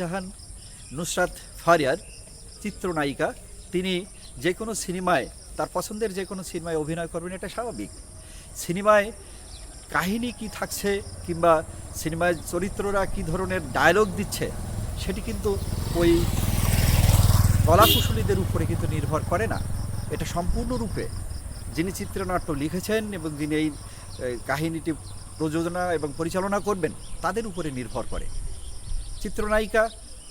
জাহান নুসরাত ফারিয়ার চিত্রনায়িকা। তিনি যে কোনো সিনেমায়, তার পছন্দের যে কোনো সিনেমায় অভিনয় করবেন, এটা স্বাভাবিক। সিনেমায় কাহিনী কি থাকছে কিংবা সিনেমায় চরিত্ররা কি ধরনের ডায়লগ দিচ্ছে, সেটি কিন্তু ওই কলাকুশলীদের উপরে কিন্তু নির্ভর করে না। এটা সম্পূর্ণরূপে যিনি চিত্রনাট্য লিখেছেন এবং যিনি এই এই কাহিনীটি প্রযোজনা এবং পরিচালনা করবেন, তাদের উপরে নির্ভর করে। চিত্রনায়িকা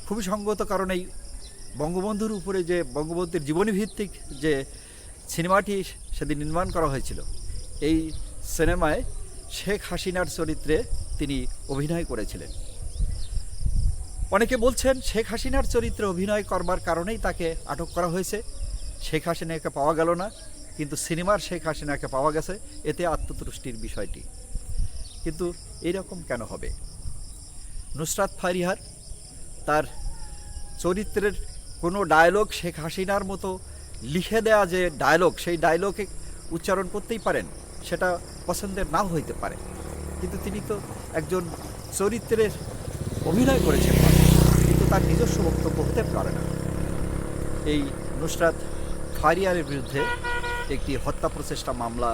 খুবই সঙ্গত কারণেই বঙ্গবন্ধুর উপরে যে বঙ্গবন্ধুর জীবনী ভিত্তিক যে সিনেমাটি সেদিন নির্মাণ করা হয়েছিল, এই সিনেমায় শেখ হাসিনার চরিত্রে তিনি অভিনয় করেছিলেন। অনেকে বলছেন শেখ হাসিনার চরিত্রে অভিনয় করবার কারণেই তাকে আটক করা হয়েছে। শেখ হাসিনাকে পাওয়া গেল না, কিন্তু সিনেমার শেখ হাসিনাকে পাওয়া গেছে, এতে আত্মতুষ্টির বিষয়টি। কিন্তু এরকম কেন হবে? নুসরাত ফারিহার। তার চরিত্রের কোনো ডায়লগ শেখ হাসিনার মতো লিখে দেয়া যে ডায়লগ সেই ডায়লগে উচ্চারণ করতেই পারেন, সেটা পছন্দের নাও হইতে পারে। কিন্তু তিনি তো একজন চরিত্রের অভিনয় করেছেন কিন্তু তার নিজস্ব বক্তব্য হতে পারে না। এই নুসরাত ফারিয়ারের বিরুদ্ধে একটি হত্যা প্রচেষ্টা মামলা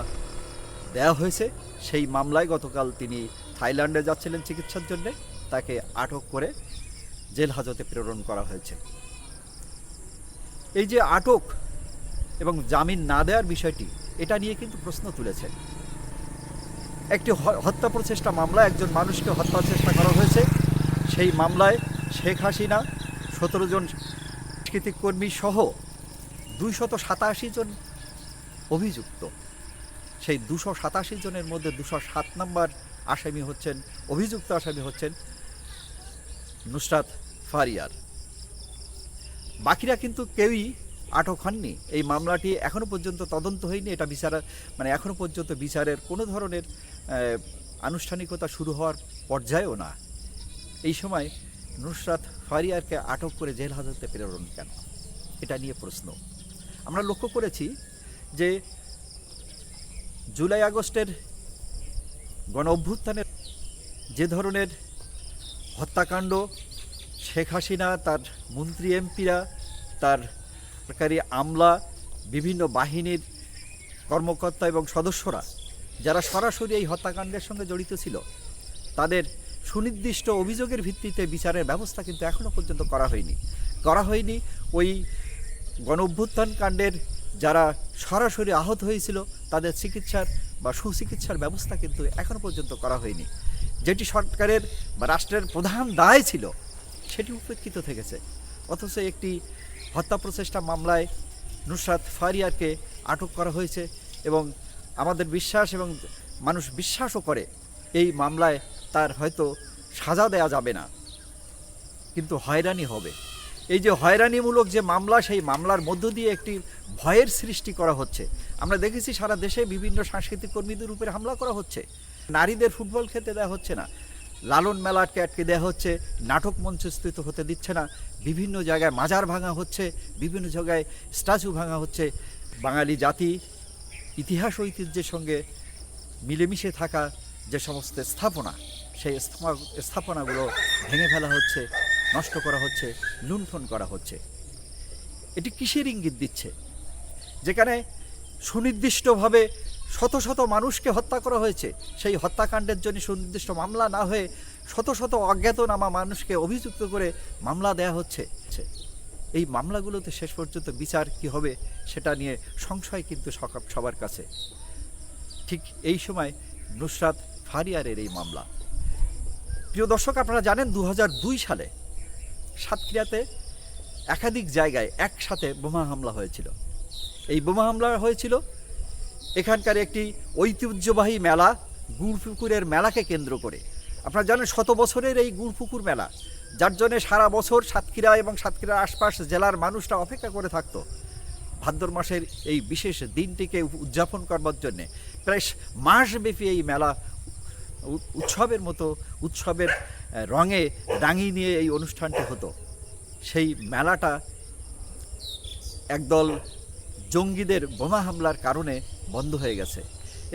দেওয়া হয়েছে। সেই মামলায় গতকাল তিনি থাইল্যান্ডে যাচ্ছিলেন চিকিৎসার জন্য। তাকে আটক করে জেল হাজতে প্রেরণ করা হয়েছে। এই যে আটক এবং জামিন না দেওয়ার বিষয়টি, এটা নিয়ে কিন্তু প্রশ্ন তুলেছেন। একটি হত্যা প্রচেষ্টা মামলা একজন মানুষকে হত্যা চেষ্টা করা হয়েছে। সেই মামলায় শেখ হাসিনা, সতেরো জন সাংস্কৃতিক কর্মী সহ দুইশত সাতাশি জন অভিযুক্ত। সেই দুশো সাতাশি জনের মধ্যে দুশো সাত নম্বর আসামি হচ্ছেন, অভিযুক্ত আসামি হচ্ছেন নুসরাত ফারিয়ার। বাকিরা কিন্তু কেউই আটক হননি। এই মামলাটি এখনও পর্যন্ত তদন্ত হয়নি। এটা বিচার মানে এখনও পর্যন্ত বিচারের কোনো ধরনের আনুষ্ঠানিকতা শুরু হওয়ার পর্যায়েও না। এই সময় নুসরাত ফারিয়ারকে আটক করে জেল হাজতে প্রেরণ কেন? এটা নিয়ে প্রশ্ন। আমরা লক্ষ্য করেছি যে জুলাই আগস্টের গণ অভ্যুত্থানের যে ধরনের হত্যাকাণ্ড শেখ হাসিনা, তার মন্ত্রী এমপিরা, তার সরকারি আমলা, বিভিন্ন বাহিনীর কর্মকর্তা এবং সদস্যরা যারা সরাসরি এই হত্যাকাণ্ডের সঙ্গে জড়িত ছিল, তাদের সুনির্দিষ্ট অভিযোগের ভিত্তিতে বিচারের ব্যবস্থা কিন্তু এখনও পর্যন্ত করা হয়নি। করা হয়নি, ওই গণ অভ্যুত্থান কাণ্ডের যারা সরাসরি আহত হয়েছিল, তাদের চিকিৎসার বা সুচিকিৎসার ব্যবস্থা কিন্তু এখনও পর্যন্ত করা হয়নি। যেটি সরকারের বা রাষ্ট্রের প্রধান দায় ছিল সেটি উপেক্ষিত থেকেছে। অথচ একটি হত্যা প্রচেষ্টা মামলায় নুসরাত ফারিয়ারকে আটক করা হয়েছে এবং আমাদের বিশ্বাস এবং মানুষ বিশ্বাসও করে, এই মামলায় তার হয়তো সাজা দেয়া যাবে না। কিন্তু হয়রানি হবে। এই যে হয়রানিমূলক যে মামলা, সেই মামলার মধ্য দিয়ে একটি ভয়ের সৃষ্টি করা হচ্ছে। আমরা দেখেছি সারা দেশে বিভিন্ন সাংস্কৃতিক কর্মীদের উপরে হামলা করা হচ্ছে। নারীদের ফুটবল খেতে দেওয়া হচ্ছে না। লালন মেলাটকে আটকে দেওয়া হচ্ছে, নাটক মঞ্চস্থিত হতে দিচ্ছে না। বিভিন্ন জায়গায় মাজার ভাঙা হচ্ছে, বিভিন্ন জায়গায় স্ট্যাচু ভাঙা হচ্ছে। বাঙালি জাতি ইতিহাস ঐতিহ্যের সঙ্গে মিলেমিশে থাকা যে সমস্ত স্থাপনা, সেই স্থাপনাগুলো ভেঙে ফেলা হচ্ছে, নষ্ট করা হচ্ছে, লুণ্ঠন করা হচ্ছে। এটি কিসের ইঙ্গিত দিচ্ছে? যেখানে সুনির্দিষ্টভাবে শত শত মানুষকে হত্যা করা হয়েছে। সেই হত্যাকাণ্ডের জন্য সুনির্দিষ্ট মামলা না হয়ে শত শত অজ্ঞাতনামা মানুষকে অভিযুক্ত করে মামলা দেয়া হচ্ছে। এই মামলাগুলোতে শেষ পর্যন্ত বিচার কি হবে সেটা নিয়ে সংশয় কিন্তু সবার কাছে। ঠিক এই সময় নুসরাত ফারিয়ারের এই মামলা। প্রিয় দর্শক, আপনারা জানেন দু হাজার দুই সালে সাতক্ষীরাতে একাধিক জায়গায় একসাথে বোমা হামলা হয়েছিল। এই বোমা হামলা হয়েছিল এখানকার একটি ঐতিহ্যবাহী মেলা গুড়পুকুরের মেলাকে কেন্দ্র করে। আপনারা জানেন শত বছরের এই গুড়পুকুর মেলা, যার জন্য সারা বছর সাতক্ষীরা এবং সাতক্ষীরার আশপাশ জেলার মানুষরা অপেক্ষা করে থাকতো। ভাদ্র মাসের এই বিশেষ দিনটিকে উদযাপন করবার জন্যে প্রায় মাসব্যাপী এই মেলা উৎসবের মতো, উৎসবের রঙে রাঙিয়ে নিয়ে এই অনুষ্ঠানটি হতো। সেই মেলাটা একদল জঙ্গিদের বোমা হামলার কারণে বন্ধ হয়ে গেছে।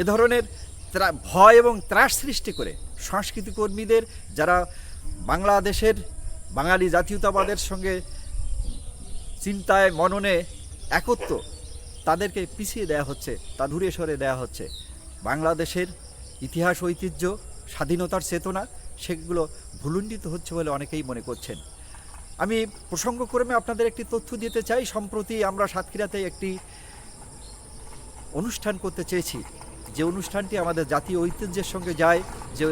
এ ধরনের ভয় এবং ত্রাস সৃষ্টি করে সংস্কৃতি কর্মীদের যারা বাংলাদেশের বাঙালি জাতীয়তাবাদের সঙ্গে চিন্তায় মননে একত্র, তাদেরকে পিছিয়ে দেওয়া হচ্ছে তা দূরে সরে দেওয়া হচ্ছে। বাংলাদেশের ইতিহাস ঐতিহ্য, স্বাধীনতার চেতনা, সেগুলো ভুলুণ্ডিত হচ্ছে বলে অনেকেই মনে করছেন। আমি প্রসঙ্গক্রমে আপনাদের একটি তথ্য দিতে চাই। সম্প্রতি আমরা সাতক্ষীরাতে একটি অনুষ্ঠান করতে চেয়েছি। যে অনুষ্ঠানটি আমাদের জাতীয় ঐতিহ্যের সঙ্গে যায়, যে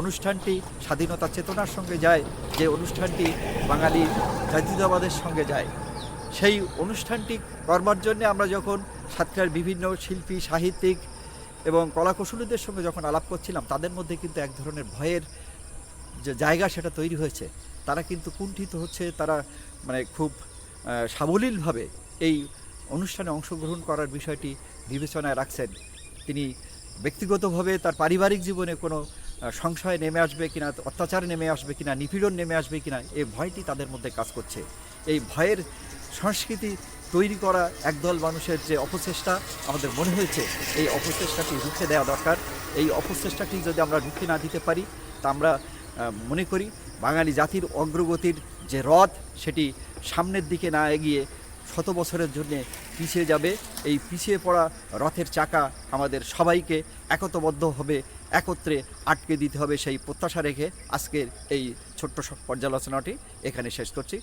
অনুষ্ঠানটি স্বাধীনতা চেতনার সঙ্গে যায়, যে অনুষ্ঠানটি বাঙালি জাতীয়তাবাদের সঙ্গে যায়। সেই অনুষ্ঠানটি করবার জন্য আমরা যখন সাতক্ষীরার বিভিন্ন শিল্পী, সাহিত্যিক এবং কলাকুশলীদের সঙ্গে যখন আলাপ করছিলাম, তাদের মধ্যে কিন্তু এক ধরনের ভয়ের যে জায়গা সেটা তৈরি হয়েছে। তারা কিন্তু কুণ্ঠিত হচ্ছে, তারা মানে খুব সাবলীলভাবে এই অনুষ্ঠানে অংশগ্রহণ করার বিষয়টি বিবেচনায় রাখছেন। তিনি ব্যক্তিগতভাবে তার পারিবারিক জীবনে কোনো সংশয় নেমে আসবে কিনা, অত্যাচার নেমে আসবে কিনা, নিপীড়ন নেমে আসবে কিনা এই ভয়টি তাদের মধ্যে কাজ করছে। এই ভয়ের সংস্কৃতি তৈরি করা একদল মানুষের যে অপচেষ্টা, আমাদের মনে হয়েছে এই অপচেষ্টাটি রুখে দেওয়া দরকার। এই অপচেষ্টাটি যদি আমরা রুখে না দিতে পারি, তা আমরা মনে করি বাঙালি জাতির অগ্রগতির যে রথ, সেটি সামনের দিকে না এগিয়ে শত বছরের জন্যে পিছিয়ে যাবে। এই পিছিয়ে পড়া রথের চাকা আমাদের সবাইকে একতবদ্ধ হবে, একত্রে আটকে দিতে হবে সেই প্রত্যাশা রেখে আজকের এই ছোট্ট পর্যালোচনাটি এখানে শেষ করছি।